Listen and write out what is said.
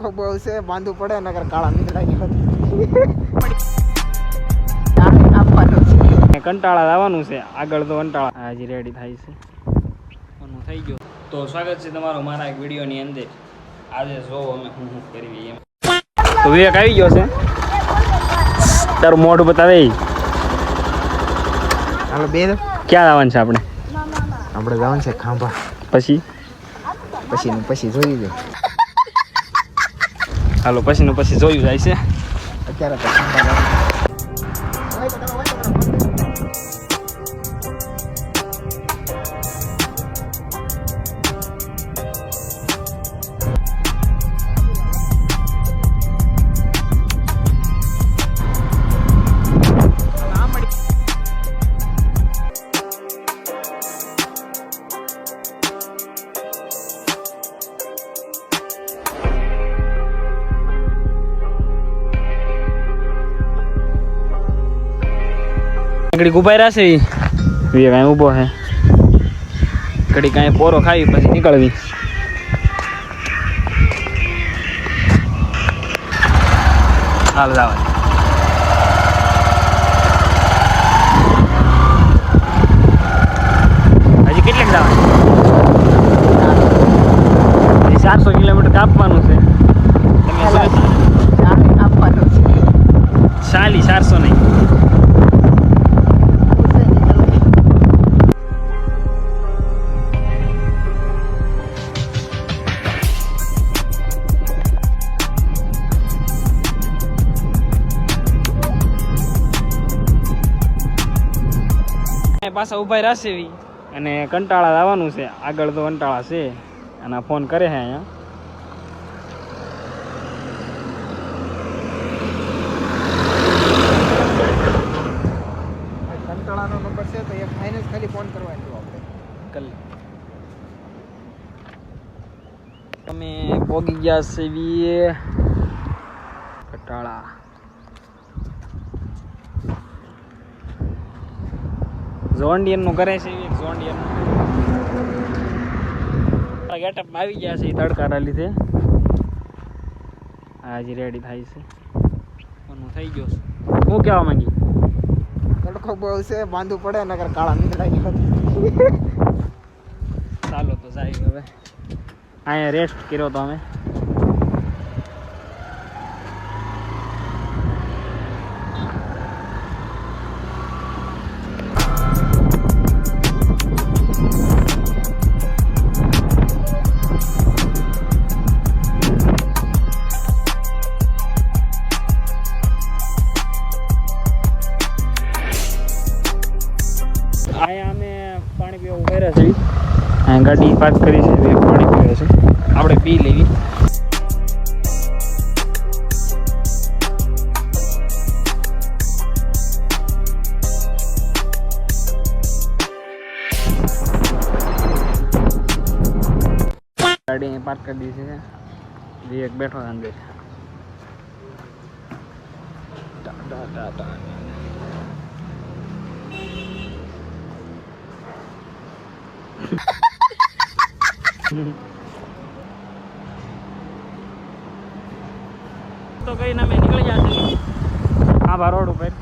તડકો બહુ છે બાંધવું પડે નગર કાળા નીકળાઈ આપવાનું કંટાળા આવવાનું છે આગળ તો કંટાળા. હાજી રેડી થાય છે. થઈ ગયો. તો સ્વાગત છે તમારું મારા એક વિડીયોની અંદર. આજે જો અમે હું હું કરવી એમ. તો વિવેક આવી ગયો છે. તારું મોઢું બતાવે. હાલો બે ક્યાં આવવાનું છે આપણે? આપણે જવાનું છે ખાંભા. પછી? પછી પછી જોઈ દે હાલો પછીનું પછી જોયું જાય છે. અત્યારે ઘડી ઊભા રહેશે એ કાંઈ ઊભો છે. ઘડી કાંઈ પોરો ખાવી પછી નીકળવી. હાલ જાવ હજી કેટલીક જવાનું ચારસો કિલોમીટર કાપવાનું છે. તમે આપવાનું છે. ચાલી ચારસો નહીં. પાછા ઊભા રહેશે. અને કંટાળા આવવાનું છે. આગળ તો કંટાળા છે. અને ફોન કરે છે અહીંયા. કંટાળાનો નંબર છે તો એક ફાઇનાન્સ ખાલી ફોન કરવાનો આપણે કલ તમે પોગી ગયા સેવીએ કટાળા ઝોન્ડિયનનું કરે છે એક ઝોન્ડિયન ગેટઅપ આવી ગયા છે એ તડકાના લીધે હાજી રેડી થાય છે. ઓનું થઈ ગયો છે. હું કહેવા માંગી તડકો બહુ છે બાંધવું પડે નગર કાળા નીકળાય ચાલો તો જાય હવે. અહીંયા રેસ્ટ કર્યો તો અમે. અહીંયા અમે પાણી પીવા ઊભા છે ગાડી પાર્ક કરી છે પાણી પીવે છે. આપણે પી લેવી. ગાડી પાર્ક કરી દીધી છે. એક બેઠો અંદર. તો કઈ મેં નીકળી જશે હા ભા રોડ ઉપર